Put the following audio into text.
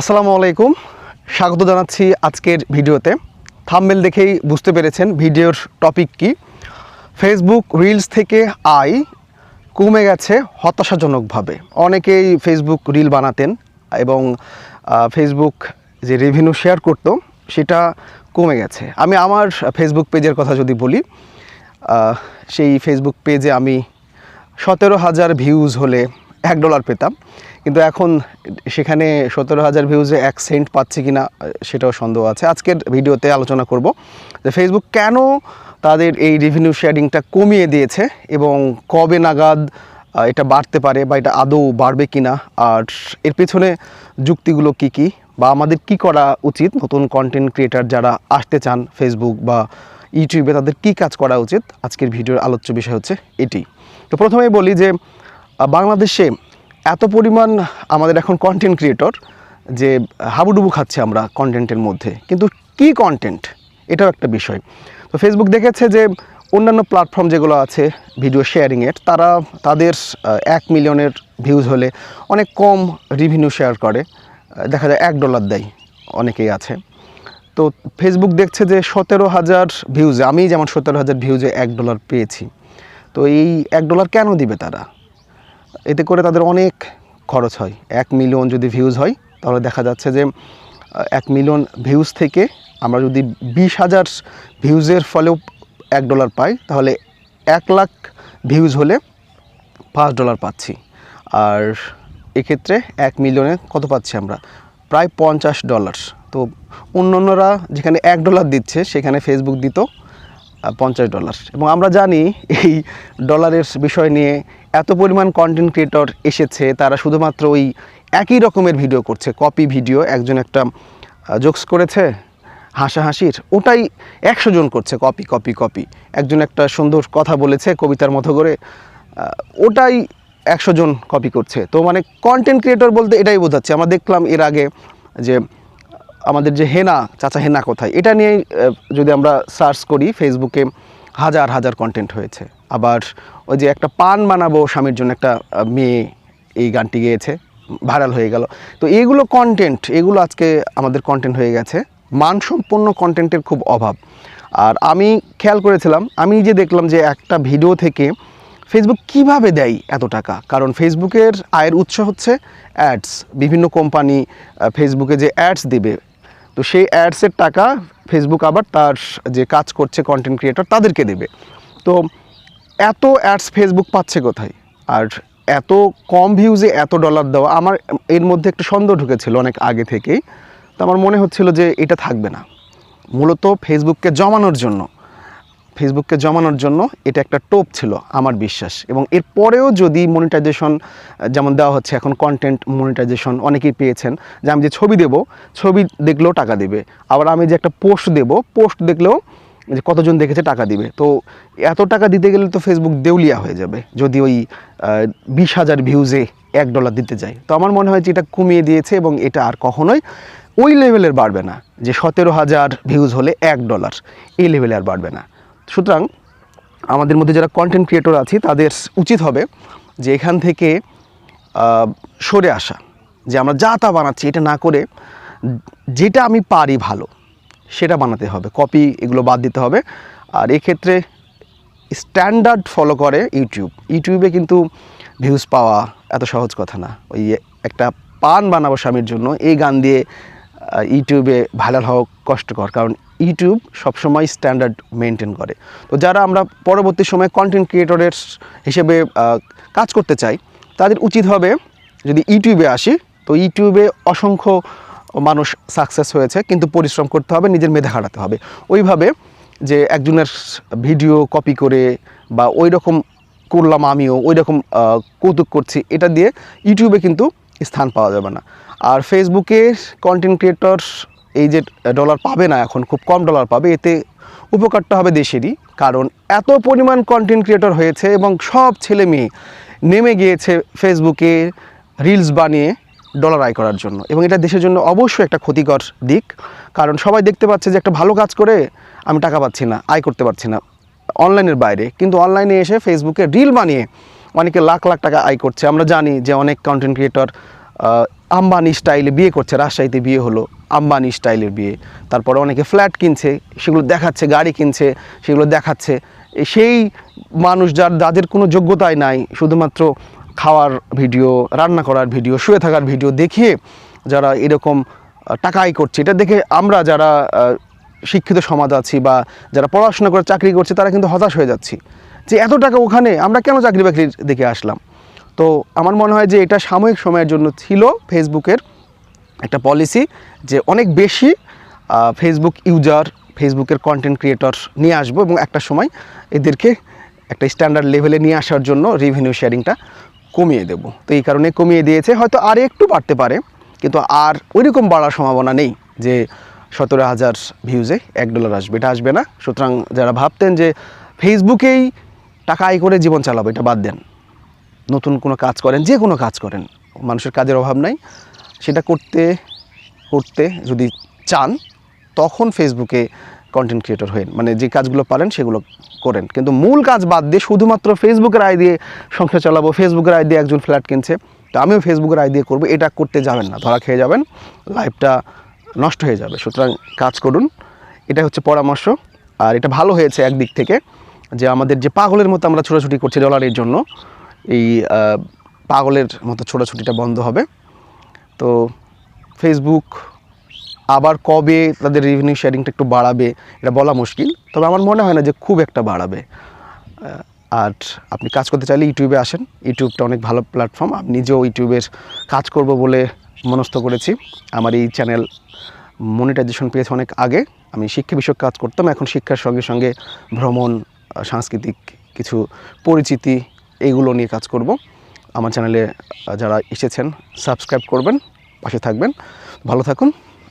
আসসালামু আলাইকুম। স্বাগত জানাচ্ছি আজকের ভিডিওতে। থাম্বেল দেখেই বুঝতে পেরেছেন ভিডিওর টপিক কি। ফেসবুক রিলস থেকে আয় কমে গেছে হতাশাজনকভাবে। অনেকেই ফেসবুক রিল বানাতেন এবং ফেসবুক যে রেভিনিউ শেয়ার করত, সেটা কমে গেছে। আমি আমার ফেসবুক পেজের কথা যদি বলি সেই ফেসবুক পেজে আমি সতেরো হাজার ভিউজ হলে এক ডলার পেতাম। কিন্তু এখন সেখানে সতেরো হাজার ভিউজে এক সেন্ট পাচ্ছি কি না সেটাও সন্দেহ আছে। আজকের ভিডিওতে আলোচনা করব যে ফেসবুক কেন তাদের এই রেভিনিউ শেয়ারিংটা কমিয়ে দিয়েছে এবং কবে নাগাদ এটা বাড়তে পারে বা এটা আদৌ বাড়বে কি না আর এর পেছনে যুক্তিগুলো কি কি বা আমাদের কি করা উচিত, নতুন কন্টেন্ট ক্রিয়েটার যারা আসতে চান ফেসবুক বা ইউটিউবে তাদের কি কাজ করা উচিত? আজকের ভিডিওর আলোচ্য বিষয় হচ্ছে এটি। তো প্রথমেই বলি যে বাংলাদেশে এত পরিমাণ আমাদের এখন কন্টেন্ট ক্রিয়েটর যে হাবুডুবু খাচ্ছে আমরা কন্টেন্টের মধ্যে। কিন্তু কি কন্টেন্ট এটাও একটা বিষয়। তো ফেসবুক দেখেছে যে অন্যান্য প্ল্যাটফর্ম যেগুলো আছে ভিডিও শেয়ারিংয়ের তারা তাদের এক মিলিয়নের ভিউজ হলে অনেক কম রিভিনিউ শেয়ার করে। দেখা যায় এক ডলার দেয়, অনেকেই আছে। তো ফেসবুক দেখছে যে সতেরো হাজার ভিউজে আমি যেমন সতেরো হাজার ভিউজে এক ডলার পেয়েছি। তো এই এক ডলার কেন দিবে তারা? এতে করে তাদের অনেক খরচ হয়। এক মিলিয়ন যদি ভিউজ হয়, তাহলে দেখা যাচ্ছে যে এক মিলিয়ন ভিউজ থেকে আমরা যদি বিশ হাজার ভিউজের ফলেও এক ডলার পাই, তাহলে এক লাখ ভিউজ হলে পাঁচ ডলার পাচ্ছি। আর এক্ষেত্রে এক মিলিয়নে কত পাচ্ছি আমরা? প্রায় পঞ্চাশ ডলার তো অন্য অন্যরা যেখানে এক ডলার দিচ্ছে, সেখানে ফেসবুক দিত পঞ্চাশ ডলার এবং আমরা জানি এই ডলারের বিষয় নিয়ে এত পরিমাণ কন্টেন্ট ক্রিয়েটর এসেছে তারা শুধুমাত্র ওই একই রকমের ভিডিও করছে কপি ভিডিও একজন একটা জোকস করেছে হাসাহাসির ওটাই একশো জন করছে কপি কপি কপি একজন একটা সুন্দর কথা বলেছে কবিতার মতো করে ওটাই একশো জন কপি করছে। তো মানে কন্টেন্ট ক্রিয়েটর বলতে এটাই বোঝাচ্ছে আমরা দেখলাম এর আগে যে আমাদের যে হেনা চাচা হেনা কোথায়? এটা আহ, যদি আমরা সার্চ করি ফেসবুকে হাজার হাজার কন্টেন্ট হয়েছে। আবার ওই যে একটা পান বানাবো স্বামীর জন্য একটা মেয়ে এই গানটি গেয়েছে, ভাইরাল হয়ে গেল। তো এইগুলো কন্টেন্ট এগুলো আজকে আমাদের কন্টেন্ট হয়ে গেছে। মানসম্পন্ন কন্টেন্টের খুব অভাব। আর আমি খেয়াল করেছিলাম, আমি যে দেখলাম যে একটা ভিডিও থেকে ফেসবুক কীভাবে দেয় এত টাকা? কারণ ফেসবুকের আয়ের উৎস হচ্ছে অ্যাডস বিভিন্ন কোম্পানি ফেসবুকে যে অ্যাডস দিবে, তো সেই অ্যাডসের টাকা ফেসবুক আবার তার যে কাজ করছে কন্টেন্ট ক্রিয়েটর তাদেরকে দেবে। তো এত অ্যাডস ফেসবুক পাচ্ছে কোথায়? আর এত কম ভিউজে এত ডলার দেওয়া, আমার এর মধ্যে একটা সন্দেহ ঢুকেছিল অনেক আগে থেকেই। তো আমার মনে হচ্ছিল যে এটা থাকবে না। মূলত ফেসবুককে জমানোর জন্য ফেসবুককে জমানোর জন্য এটা একটা টোপ ছিল আমার বিশ্বাস। এবং এরপরেও যদি মনিটাইজেশন যেমন দেওয়া হচ্ছে এখন কন্টেন্ট মনিটাইজেশন অনেকেই পেয়েছেন, যে আমি যে ছবি দেব, ছবি দেখলেও টাকা দেবে। আবার আমি যে একটা পোস্ট দেব পোস্ট দেখলেও যে কতজন দেখেছে টাকা দিবে। তো এত টাকা দিতে গেলে তো ফেসবুক দেউলিয়া হয়ে যাবে, যদি ওই বিশ হাজার ভিউজে এক ডলার দিতে যায়। তো আমার মনে হয় যে এটা কমিয়ে দিয়েছে এবং এটা আর কখনোই ওই লেভেলের বাড়বে না, যে সতেরো হাজার ভিউজ হলে এক ডলার এই লেভেলে আর বাড়বে না। সুতরাং আমাদের মধ্যে যারা কন্টেন্ট ক্রিয়েটর আছি, তাদের উচিত হবে যে এখান থেকে সরে আসা, যে আমরা যা তা বানাচ্ছি, এটা না করে যেটা আমি পারি ভালো সেটা বানাতে হবে। কপি এগুলো বাদ দিতে হবে। আর এক্ষেত্রে স্ট্যান্ডার্ড ফলো করে ইউটিউব ইউটিউবে কিন্তু ভিউজ পাওয়া এত সহজ কথা না। ওই একটা পান বানাবো স্বামীর জন্য, এই গান দিয়ে ইউটিউবে ভাইরাল হওয়া কষ্টকর। কারণ ইউটিউব সবসময় স্ট্যান্ডার্ড মেনটেন করে। তো যারা আমরা পরবর্তী সময়ে কন্টেন্ট ক্রিয়েটরের হিসেবে কাজ করতে চাই, তাদের উচিত হবে যদি ইউটিউবে আসি, তো ইউটিউবে অসংখ্য মানুষ সাকসেস হয়েছে, কিন্তু পরিশ্রম করতে হবে, নিজের মেধা খাটাতে হবে। ওইভাবে যে একজনের ভিডিও কপি করে বা ওই রকম করলাম আমিও ওই রকম কৌতুক করছি, এটা দিয়ে ইউটিউবে কিন্তু স্থান পাওয়া যাবে না। আর ফেসবুকে কন্টেন্ট ক্রিয়েটর এই যে ডলার পাবে না এখন, খুব কম ডলার পাবে, এতে উপকারটা হবে দেশেরই। কারণ এত পরিমাণ কন্টেন্ট ক্রিয়েটর হয়েছে এবং সব ছেলে মেয়ে নেমে গিয়েছে ফেসবুকে রিলস বানিয়ে। ডলার আয় করার জন্য। এবং এটা দেশের জন্য অবশ্যই একটা ক্ষতিকর দিক। কারণ সবাই দেখতে পাচ্ছে যে একটা ভালো কাজ করে আমি টাকা পাচ্ছি না, আয় করতে পারছি না অনলাইনের বাইরে। কিন্তু অনলাইনে এসে ফেসবুকে রিল বানিয়ে অনেকে লাখ লাখ টাকা আয় করছে। আমরা জানি যে অনেক কন্টেন্ট ক্রিয়েটর আম্বানি স্টাইলে বিয়ে করছে। রাজশাহীতে বিয়ে হলো আম্বানি স্টাইলের বিয়ে। তারপরে অনেকে ফ্ল্যাট কিনছে, সেগুলো দেখাচ্ছে, গাড়ি কিনছে, সেগুলো দেখাচ্ছে। সেই মানুষ যার, যাদের কোনো যোগ্যতাই নাই, শুধুমাত্র খাওয়ার ভিডিও, রান্না করার ভিডিও, শুয়ে থাকার ভিডিও দেখিয়ে যারা এরকম টাকাই করছে, এটা দেখে আমরা যারা শিক্ষিত সমাজ আছি বা যারা পড়াশোনা করে চাকরি করছে, তারা কিন্তু হতাশ হয়ে যাচ্ছি। যে এত টাকা ওখানে, আমরা কেন চাকরি বাকরির দিকে আসলাম? তো আমার মনে হয় যে এটা সাময়িক সময়ের জন্য ছিল ফেসবুকের একটা পলিসি যে অনেক বেশি ফেসবুক ইউজার, ফেসবুকের কন্টেন্ট ক্রিয়েটর নিয়ে আসব এবং একটা সময় এদেরকে একটা স্ট্যান্ডার্ড লেভেলে নিয়ে আসার জন্য রেভিনিউ শেয়ারিংটা কমিয়ে দেব। তো এই কারণে কমিয়ে দিয়েছে। হয়তো আর একটু বাড়তে পারে, কিন্তু আর ওইরকম বাড়ার সম্ভাবনা নেই যে সতেরো হাজার ভিউজে এক ডলার আসবে। এটা আসবে না। সুতরাং যারা ভাবতেন যে ফেসবুকেই টাকা আয় করে জীবন চালাবো, এটা বাদ দেন। নতুন কোনো কাজ করেন, যে কোনো কাজ করেন, মানুষের কাজের অভাব নাই। সেটা করতে করতে যদি চান, তখন ফেসবুকে কন্টেন্ট ক্রিয়েটর হয়ে মানে যে কাজগুলো পারেন সেগুলো করেন। কিন্তু মূল কাজ বাদ দিয়ে শুধুমাত্র ফেসবুকের আয় দিয়ে সংসার চালাবো ফেসবুকের আয় দিয়ে একজন ফ্ল্যাট কিনছে, তো আমিও ফেসবুকের আয় দিয়ে করব, এটা করতে যাবেন না, ধরা খেয়ে যাবেন লাইফটা নষ্ট হয়ে যাবে। সুতরাং কাজ করুন এটা হচ্ছে পরামর্শ। আর এটা ভালো হয়েছে একদিক থেকে যে আমাদের যে পাগলের মতো আমরা ছোটাছুটি করছি ডলারের জন্য, এই পাগলের মতো ছোটাছুটিটা বন্ধ হবে। তো ফেসবুক আবার কবে তাদের রেভিনিউ শেয়ারিংটা একটু বাড়াবে, এটা বলা মুশকিল। তবে আমার মনে হয় না যে খুব একটা বাড়াবে। আর আপনি কাজ করতে চাইলে ইউটিউবে আসেন। ইউটিউবটা অনেক ভালো প্ল্যাটফর্ম আমি নিজেও ইউটিউবের কাজ করব বলে মনস্থ করেছি। আমার এই চ্যানেল মনিটাইজেশন পেয়েছে অনেক আগে। আমি শিক্ষা বিষয়ক কাজ করতাম। এখন শিক্ষার সঙ্গে সঙ্গে ভ্রমণ সাংস্কৃতিক কিছু পরিচিতি এইগুলো নিয়ে কাজ করব। আমার চ্যানেলে যারা এসেছেন সাবস্ক্রাইব করবেন, পাশে থাকবেন। ভালো থাকুন।